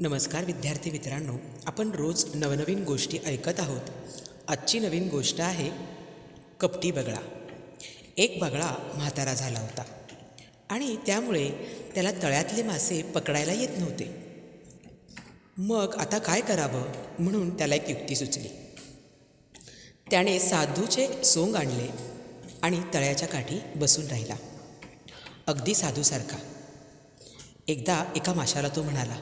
नमस्कार विद्यार्थी मित्रांनो आपण रोज नवनवीन गोष्टी ऐकत आहोत. आजची नवीन गोष्ट आहे कपटी बगळा. एक बगळा म्हातारा झाला होता आणि त्यामुळे त्याला तळ्यातले मासे पकडायला येत नव्हते. मग आता काय करावं म्हणून त्याला एक युक्ती सुचली. त्याने साधूचे सोंग आणले आणि तळ्याच्या काठी बसून राहिला. अगदी साधूसारखा. एकदा एका माशाला तो म्हणाला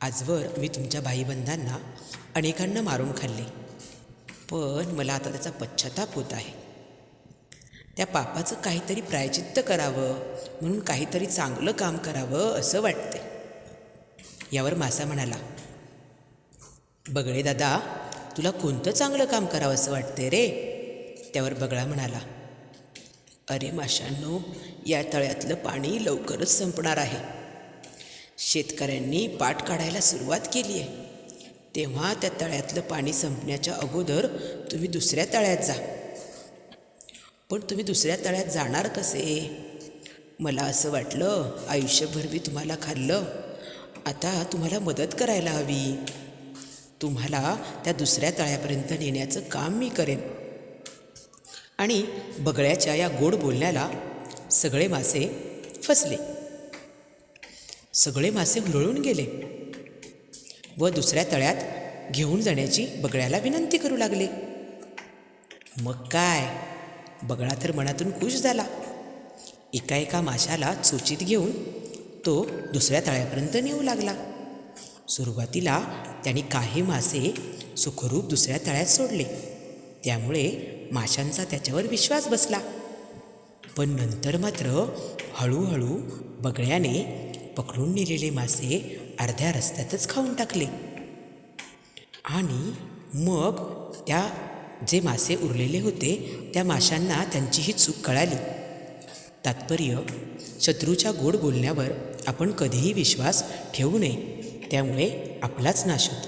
आजवर मी तुमच्या भाईबंधांना अनेकांना मारून खाल्ले. पण मला आता त्याचा पश्चाताप होत आहे. त्या पापाचं काहीतरी प्रायचित्त करावं म्हणून काहीतरी चांगलं काम करावं असं वाटते. यावर मासा म्हणाला बगळे दादा तुला कोणतं चांगलं काम करावं असं वाटते रे? त्यावर बगळा म्हणाला अरे माशांनो या तळ्यातलं पाणी लवकरच संपणार आहे. शेतकऱ्यांनी पाठ काढायला सुरुवात केली आहे. तेव्हा त्या तळ्यातलं पाणी संपण्याच्या अगोदर तुम्ही दुसऱ्या तळ्यात जा. पण तुम्ही दुसऱ्या तळ्यात जाणार कसे? मला असं वाटलं आयुष्यभर मी तुम्हाला खाल्लं. आता तुम्हाला मदत करायला हवी. तुम्हाला त्या दुसऱ्या तळ्यापर्यंत नेण्याचं काम मी करेन. आणि बगळ्याच्या या गोड बोलण्याला सगळे मासे फसले. सगळे मासे हुरळून गेले. व दुसऱ्या तळ्यात घेऊन जाण्याची बगळ्याला विनंती करू लागले. मग काय? बगळा तर मनातून खुश झाला. एका एका माशाला चोचीत घेऊन तो दुसऱ्या तळ्यापर्यंत नेऊ लागला. सुरुवातीला त्याने काही मासे सुखरूप दुसऱ्या तळ्यात सोडले. त्यामुळे माशांचा त्याच्यावर विश्वास बसला. पण नंतर मात्र हळूहळू बगळ्याने पकडून नेलेले मासे अर्ध्या रस्त्यातच खाऊन टाकले. आणि मग त्या जे मासे उरलेले होते त्या माशांना त्यांची ही चूक कळाली. तात्पर्य शत्रूच्या गोड बोलण्यावर आपण कधीही विश्वास ठेवू नये त्यामुळे आपलाच नाश होतो.